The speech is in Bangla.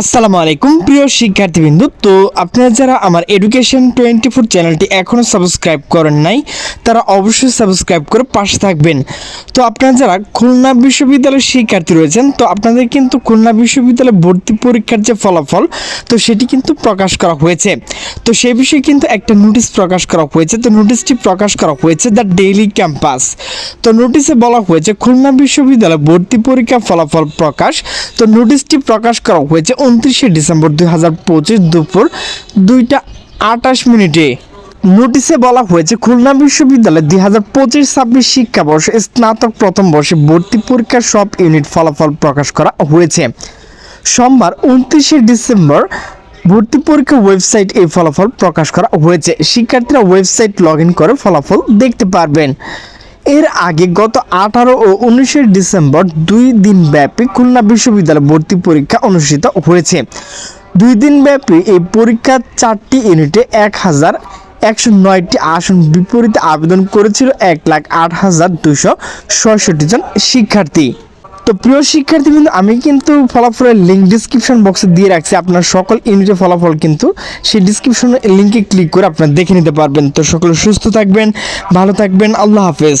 আসসালামু আলাইকুম। প্রিয় শিক্ষার্থীবৃন্দু, তো আপনারা যারা আমার এডুকেশন টোয়েন্টি ফোর চ্যানেলটি এখনও সাবস্ক্রাইব করেন নাই, তারা অবশ্যই সাবস্ক্রাইব করে পাশে থাকবেন। তো আপনারা যারা খুলনা বিশ্ববিদ্যালয়ের শিক্ষার্থী রয়েছেন, তো আপনাদের কিন্তু খুলনা বিশ্ববিদ্যালয়ে ভর্তি পরীক্ষার যে ফলাফল, তো সেটি কিন্তু প্রকাশ করা হয়েছে। তো সেই বিষয়ে কিন্তু একটা নোটিশ প্রকাশ করা হয়েছে। তো নোটিশটি প্রকাশ করা হয়েছে দ্য ডেইলি ক্যাম্পাস। তো নোটিশে বলা হয়েছে, খুলনা বিশ্ববিদ্যালয় ভর্তি পরীক্ষা ফলাফল প্রকাশ। তো নোটিশটি প্রকাশ করা হয়েছে উনত্রিশে ডিসেম্বর দুই হাজার পঁচিশ দুপুর দুইটা আটাশ মিনিটে। নোটিশে বলা হয়েছে, খুলনা বিশ্ববিদ্যালয় দুই হাজার পঁচিশ ছাব্বিশ শিক্ষাবর্ষে স্নাতক প্রথম বর্ষে ভর্তি পরীক্ষার সব ইউনিট ফলাফল প্রকাশ করা হয়েছে। সোমবার উনত্রিশে ডিসেম্বর ভর্তি পরীক্ষা ওয়েবসাইট এই ফলাফল প্রকাশ করা হয়েছে। শিক্ষার্থীরা ওয়েবসাইট লগ করে ফলাফল দেখতে পারবেন। এর আগে গত আঠারো ও উনিশে ডিসেম্বর দুই দিনব্যাপী খুলনা বিশ্ববিদ্যালয় ভর্তি পরীক্ষা অনুষ্ঠিত হয়েছে। দুই দিনব্যাপী এই পরীক্ষার চারটি ইউনিটে এক হাজার একশো নয়টি আসন বিপরীতে আবেদন করেছিল এক লাখ আট হাজার দুশো ছয়ষট্টি জন শিক্ষার্থী। তো প্রিয় শিক্ষার্থী কিন্তু আমি কিন্তু ফলাফলের লিঙ্ক ডিসক্রিপশন বক্সে দিয়ে রাখছি। আপনার সকল ইউনিটের ফলাফল কিন্তু সেই ডিসক্রিপশন লিঙ্কে ক্লিক করে আপনার দেখে নিতে পারবেন। তো সকলে সুস্থ থাকবেন, ভালো থাকবেন, আল্লাহ হাফেজ।